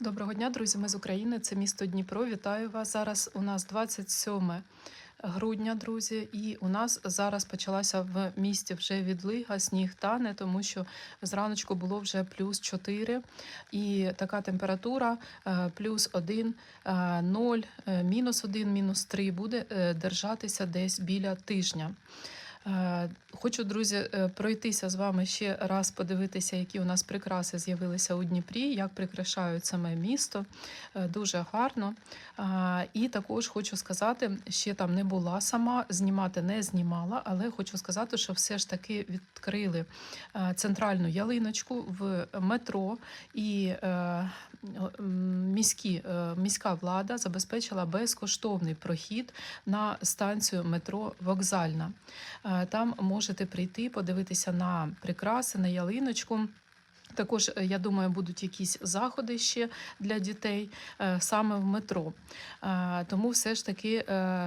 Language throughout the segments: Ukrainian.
Доброго дня, друзі. Ми з України. Це місто Дніпро. Вітаю вас. Зараз у нас 27 грудня, друзі, і у нас зараз почалася в місті вже відлига, сніг тане, тому що зраночку було вже плюс 4, і така температура е, плюс 1, 0, е, мінус 1, мінус 3 буде е, держатися десь біля тижня. Е, Хочу, друзі, е, пройтися з вами ще раз, подивитися, які у нас прикраси з'явилися у Дніпрі, як прикрашають саме місто. Е, Дуже гарно. І також хочу сказати, ще там не була сама, знімати не знімала, але хочу сказати, що все ж таки відкрили центральну ялиночку в метро і міські, міська влада забезпечила безкоштовний прохід на станцію метро Вокзальна. Е, Там можете прийти, подивитися на прикраси, на ялиночку. Також, е, я думаю, будуть якісь заходи ще для дітей е, саме в метро. Тому все ж таки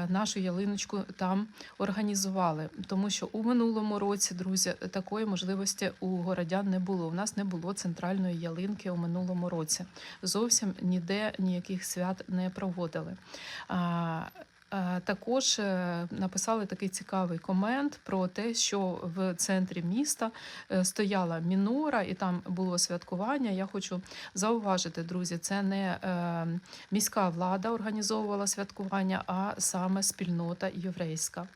нашу ялиночку там організували. Тому що у минулому році, друзі, такої можливості у городян не було. У нас не було центральної ялинки у минулому році. Зовсім ніде ніяких свят не проводили. Е, Також е, написали такий цікавий комент про те, що в центрі міста е, стояла мінора і там було святкування. Я хочу зауважити, друзі, це не міська влада організовувала святкування, а саме спільнота єврейська.